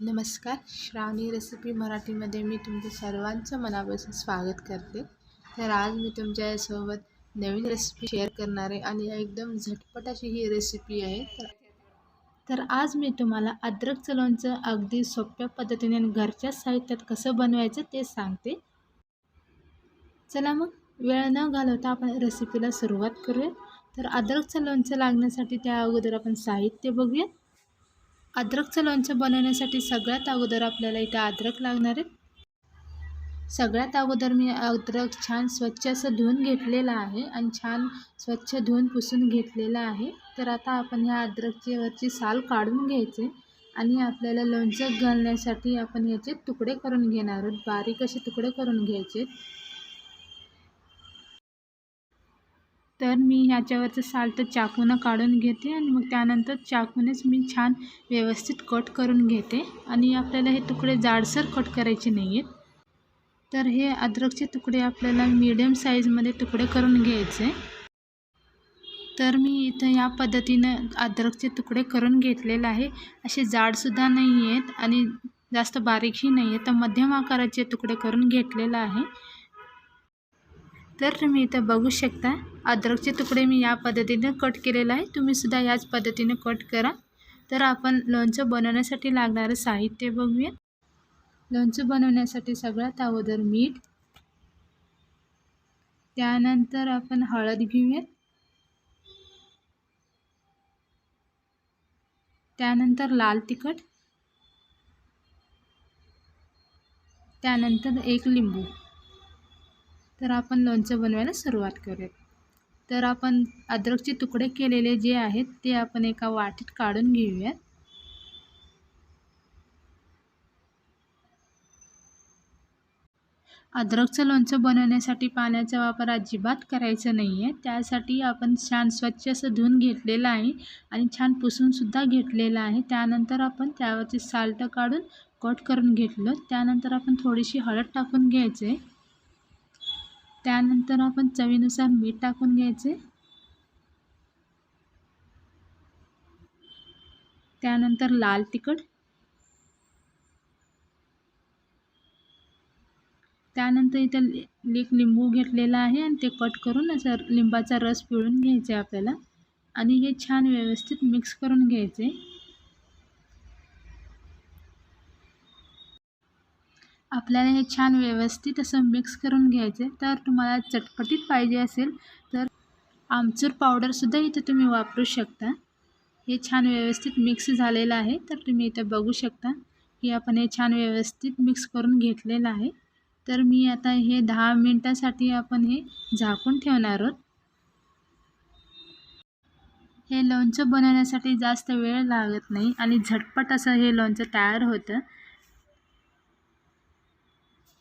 नमस्कार. श्रावणी रेसिपी मराठीमध्ये मी तुमचं सर्वांचं मनापासून स्वागत करते. तर आज मी तुमच्यासोबत नवीन रेसिपी शेअर करणार आहे आणि एकदम झटपट अशी ही रेसिपी आहे. तर तर आज मी तुम्हाला अद्रकचं लोणचं अगदी सोप्या पद्धतीने आणि घरच्या साहित्यात कसं बनवायचं ते सांगते. चला मग वेळ न घालवता आपण रेसिपीला सुरुवात करूया. तर अद्रकचं लोणचं लागण्यासाठी त्या अगोदर आपण साहित्य बघूया. अद्रकचं लोणचं बनवण्यासाठी सगळ्यात अगोदर आपल्याला इथं अद्रक लागणार आहे. सगळ्यात अगोदर मी अद्रक छान स्वच्छ असं धुवून घेतलेलं आहे आणि छान स्वच्छ धुवून पुसून घेतलेलं आहे. तर आता आपण ह्या अद्रकची वरची साल काढून घ्यायचे आणि आपल्याला लोणचं घालण्यासाठी आपण ह्याचे तुकडे करून घेणार आहोत. बारीक असे तुकडे करून घ्यायचे. तर मी ह्याच्यावरचं साल्ट चाकूनं काढून घेते आणि मग त्यानंतर चाकूनेच मी छान व्यवस्थित कट करून घेते. आणि आपल्याला हे तुकडे जाडसर कट करायचे नाही आहेत तर हे अद्रकचे तुकडे आपल्याला मीडियम साईजमध्ये तुकडे करून घ्यायचे. तर मी इथं या पद्धतीनं अद्रकचे तुकडे करून घेतलेले आहे. असे जाडसुद्धा नाही आहेत आणि जास्त बारीकही नाही आहे तर मध्यम आकाराचे तुकडे करून घेतलेलं आहे. तर तुम्ही इथं बघू शकता. अद्रकचे तुकडे मी या पद्धतीने कट केलेलं आहे. तुम्हीसुद्धा याच पद्धतीने कट करा. तर आपण लोणचं बनवण्यासाठी लागणारं साहित्य बघूया. लोणचं बनवण्यासाठी सगळ्यात अगोदर मीठ त्यानंतर आपण हळद घेऊयात. त्यानंतर लाल तिखट. त्यानंतर एक लिंबू. तर आपण लोणचं बनवायला सुरुवात करूयात तर आपण अद्रकचे तुकडे केलेले जे आहेत ते आपण एका वाटीत काढून घेऊयात अद्रकचं लोणचं बनवण्यासाठी पाण्याचा वापर अजिबात करायचा नाही आहे त्यासाठी आपण छान स्वच्छ असं धुवून घेतलेलं आहे आणि छान पुसूनसुद्धा घेतलेलं आहे. त्यानंतर आपण त्यावरचे साल्ट काढून कट करून घेतलं. त्यानंतर आपण थोडीशी हळद टाकून घ्यायचे त्यानंतर आपण चवीनुसार मीठ टाकून घ्यायचे. त्यानंतर लाल तिखट. त्यानंतर इथं एक लिंबू घेतलेला आहे आणि ते कट करून असं लिंबाचा रस पिळून घ्यायचा आहे आपल्याला. आणि हे छान व्यवस्थित मिक्स करून घ्यायचे. आपल्याला हे छान व्यवस्थित असं मिक्स करून घ्यायचे तर तुम्हाला चटपटीत पाहिजे असेल तर आमचूर पावडरसुद्धा इथं तुम्ही वापरू शकता. हे छान व्यवस्थित मिक्स झालेलं आहे तर तुम्ही इथं बघू शकता. की आपण हे छान व्यवस्थित मिक्स करून घेतलेलं आहे. तर मी आता हे दहा मिनटासाठी आपण हे झाकून ठेवणार आहोत. हे लोणचं बनवण्यासाठी जास्त वेळ लागत नाही आणि झटपट असं हे लोणचं तयार होतं.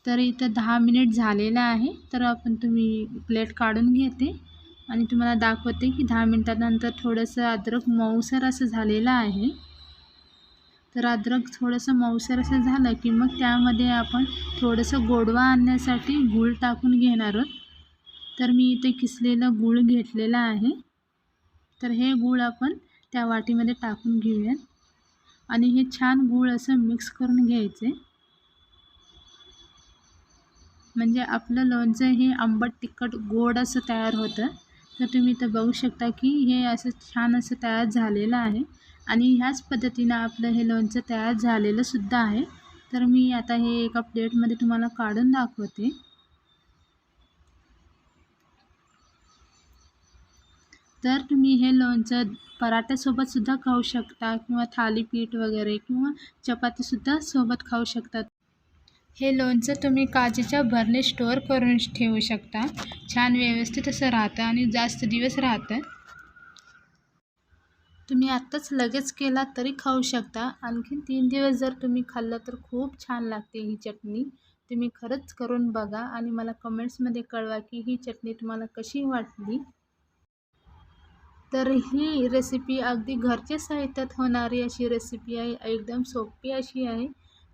तर इथं दहा मिनिट झालेलं आहे. तर आपण तुम्ही प्लेट काढून घेते. आणि तुम्हाला दाखवते की दहा मिनटानंतर थोडंसं अद्रक मऊसर असं झालेलं आहे. तर अद्रक थोडंसं मऊसर असं झालं की मग त्यामध्ये आपण थोडंसं गोडवा आणण्यासाठी गूळ टाकून घेणार आहोत. तर मी इथे किसलेलं गूळ घेतलेलं आहे. तर हे गूळ आपण त्या वाटीमध्ये टाकून घेऊयात. आणि हे छान गूळ असं मिक्स करून घ्यायचे. म्हणजे आपलं लोणचं हे आंबट तिखट गोड असं तयार होतं. तर तुम्ही इथं बघू शकता की हे असं छान असं तयार झालेलं आहे. आणि ह्याच पद्धतीनं आपलं हे लोणचं तयार झालेलं सुद्धा आहे. तर मी आता हे एका प्लेटमध्ये तुम्हाला काढून दाखवते. तर तुम्ही हे लोणचं पराठ्यासोबतसुद्धा खाऊ शकता किंवा थालीपीठ वगैरे किंवा चपातीसुद्धा सोबत खाऊ शकता. हे लोणचं तुम्ही काचेच्या भरणे स्टोअर करून ठेवू शकता. छान व्यवस्थित असं राहतं आणि जास्त दिवस राहतं. तुम्ही आत्ताच लगेच केला तरी खाऊ शकता. आणखीन तीन दिवस जर तुम्ही खाल्लं तर खूप छान लागते ही चटणी. तुम्ही खरंच करून बघा आणि मला कमेंट्समध्ये कळवा की ही चटणी तुम्हाला कशी वाटली. तर ही रेसिपी अगदी घरच्या साहित्यात होणारी अशी रेसिपी आहे. एकदम सोपी अशी आहे.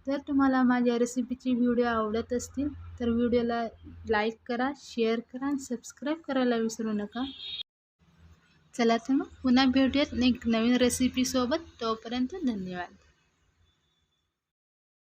जर तुम्हाला माझ्या रेसिपीची व्हिडिओ आवडत असतील तर व्हिडिओला लाईक करा शेअर करा आणि सबस्क्राईब करायला विसरू नका. चला तर मग पुन्हा भेटूयात एक नवीन रेसिपीसोबत. तोपर्यंत धन्यवाद.